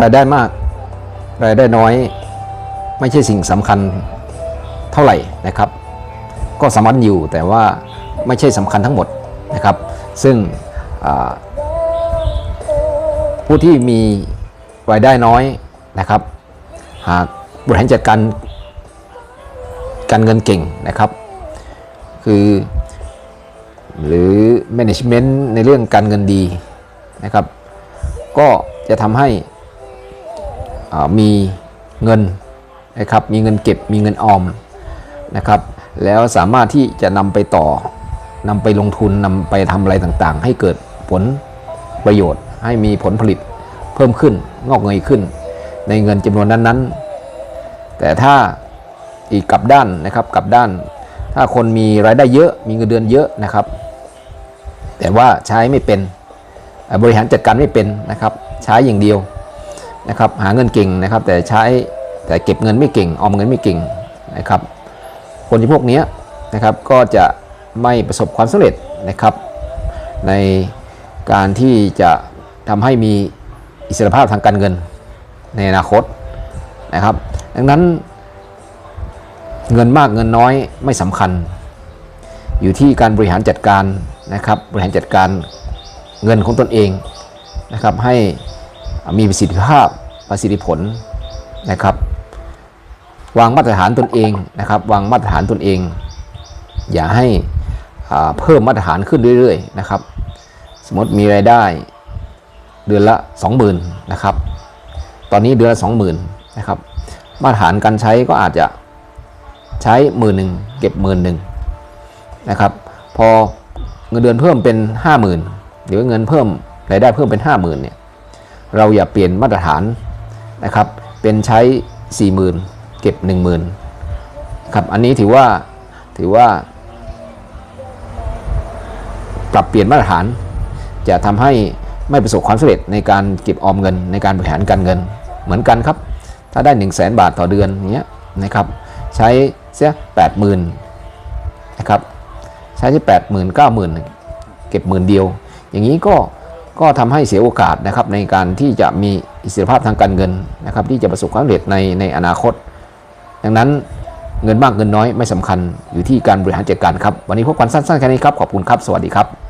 รายได้มาก รายได้น้อย ไม่ใช่สิ่งสำคัญเท่าไหร่นะครับ ก็สามารถอยู่แต่ว่าไม่ใช่สำคัญทั้งหมดนะครับ ซึ่งผู้ที่มีรายได้น้อยนะครับ หากบริหารจัดการการเงินเก่งนะครับ คือหรือ management ในเรื่องการเงินดีนะครับ ก็จะทำให้ มีเงินนะครับมีเงินเก็บมีเงินออมนะครับแล้วสามารถที่จะนำไปต่อนำไปลงทุนนำไปทำอะไรต่างๆ ให้เกิดผลประโยชน์ ให้มีผลผลิตเพิ่มขึ้นงอกเงยขึ้น ในเงินจำนวนนั้นๆ แต่ถ้าอีกกลับด้านนะครับกลับด้าน ถ้าคนมีรายได้เยอะมีเงินเดือนเยอะนะครับ แต่ว่าใช้ไม่เป็นบริหารจัดการไม่เป็นนะครับ ใช้อย่างเดียว นะครับหาเงินเก่งนะครับ แต่ใช้แต่เก็บเงินไม่เก่งออมเงินไม่เก่งนะครับ คนที่พวกนี้นะครับก็จะไม่ประสบความสำเร็จนะครับ ในการที่จะทำให้มีอิสรภาพทางการเงินในอนาคตนะครับ ดังนั้นเงินมากเงินน้อยไม่สำคัญ อยู่ที่การบริหารจัดการนะครับ บริหารจัดการเงินของตนเองนะครับให้มีประสิทธิภาพ ประสิทธิผลนะครับ วางมาตรฐานตนเองนะครับ วางมาตรฐานตนเอง อย่าให้เพิ่มมาตรฐานขึ้นเรื่อยๆนะครับ สมมติมีรายได้เดือนละ 20,000นะครับ ตอนนี้เดือนละ 20,000นะครับ มาตรฐานการใช้ก็อาจจะใช้หมื่นหนึ่งเก็บหมื่นหนึ่งนะครับ พอเงินเดือนเพิ่มเป็น 50,000หรือเงินเพิ่มรายได้เพิ่มเป็น 50,000เนี่ยเราอย่าเปลี่ยนมาตรฐาน นะครับ เป็นใช้ 40,000 เก็บ 10,000ครับ อันนี้ถือว่าถือว่า ปรับเปลี่ยนมาตรฐาน จะทำให้ไม่ประสบความสำเร็จในการเก็บออมเงิน ในการบริหารการเงินเหมือนกันครับ ถ้าได้ 1 0 0 0 0แบาทต่อเดือนอย่างเงี้ยนะครับ ใช้เสีย80,000นะครับ ใช้ที่80,000 90,000 เก็บหมื่นเดียว อย่างนี้ก็ ก็ทำให้เสียโอกาสนะครับในการที่จะมีอิสรภาพทางการเงินนะครับ ที่จะประสบความสำเร็จในในอนาคต ดังนั้นเงินมากเงินน้อยไม่สำคัญอยู่ที่การบริหารจัดการครับ วันนี้พบกันสั้นๆแค่นี้ครับ ขอบคุณครับ สวัสดีครับ